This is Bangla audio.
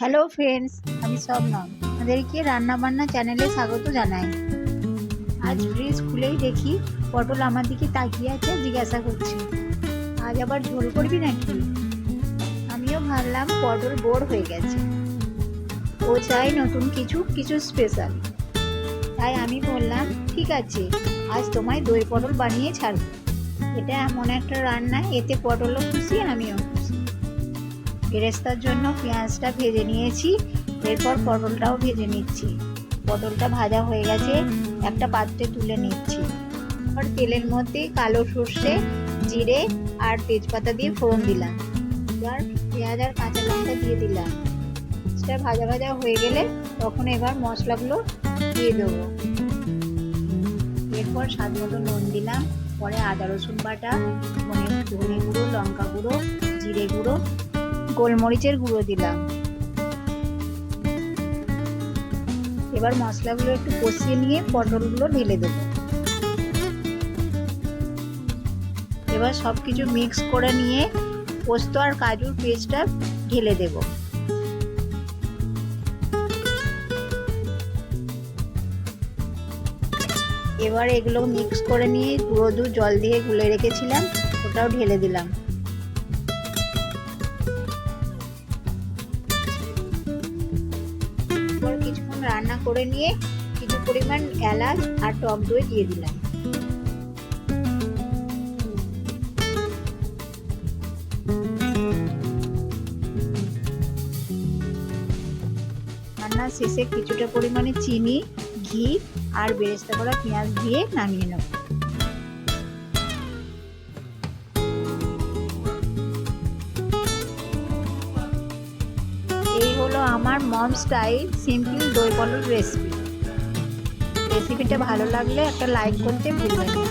হ্যালো ফ্রেন্ডস আমি শবনম। আমাদেরকে রান্নাবান্না চ্যানেলে স্বাগত জানাই। আজ ফ্রিজ খুলেই দেখি, পটল আমার দিকে তাকিয়ে আছে, জিজ্ঞাসা করছি। আজ আবার ঝোল করবি নাকি? আমিও ভাবলাম পটল বোর হয়ে গেছে। ও চাই নতুন কিছু কিছু স্পেশাল তাই আমি বললাম, ঠিক আছে, আজ তোমায় দই পটল বানিয়ে ছাড়ব। এটা এমন একটা রান্না, এতে পটলও খুশি আমিও। খুশি বেরেস্তার জন্য পেঁয়াজটা ভেজে নিয়েছি, এরপর পটলটাও ভেজে নিচ্ছি। পটলটা ভাজা হয়ে গেছে, একটা পাত্রে তুলে নিচ্ছি। আর তেলের মধ্যে কালো সর্ষে, জিরে আর তেজপাতা দিয়ে ফোড়ন দিলাম। এবার পেঁয়াজ আর কাঁচা লঙ্কা দিয়ে দিলাম। সেটা ভাজা ভাজা হয়ে গেলে তখন এবার মশলাগুলো দিয়ে দেবো। এরপর স্বাদ মতো নুন দিলাম, পরে আদা রসুন বাটা ধনে গুঁড়ো, লঙ্কা গুঁড়ো, জিরে গুঁড়ো গোলমরিচের গুঁড়ো দিলাম। এবার মশলাগুলো একটু কষিয়ে নিয়ে পটলগুলো ঢেলে দেব। এবার সব কিছু মিক্স করে নিয়ে পোস্ত আর কাজুর পেস্টটা ঢেলে দেব। এবার এগুলো মিক্স করে নিয়ে গুঁড়ো দুধ জল দিয়ে গুলে রেখেছিলাম, ওটাও ঢেলে দিলাম। কিছুক্ষণ রান্না করে নিয়ে কিছু পরিমাণ এলাচ আর টক দই দিয়ে দিলাম। রান্নার শেষে কিছুটা পরিমাণে চিনি, ঘি আর বেরেস্তা করা পেঁয়াজ দিয়ে নামিয়ে নেব। আমার মম স্টাইল সিম্পল দই বলর রেসিপি রেসিপিটা ভালো লাগলে একটা লাইক করতে ভুলবেন না।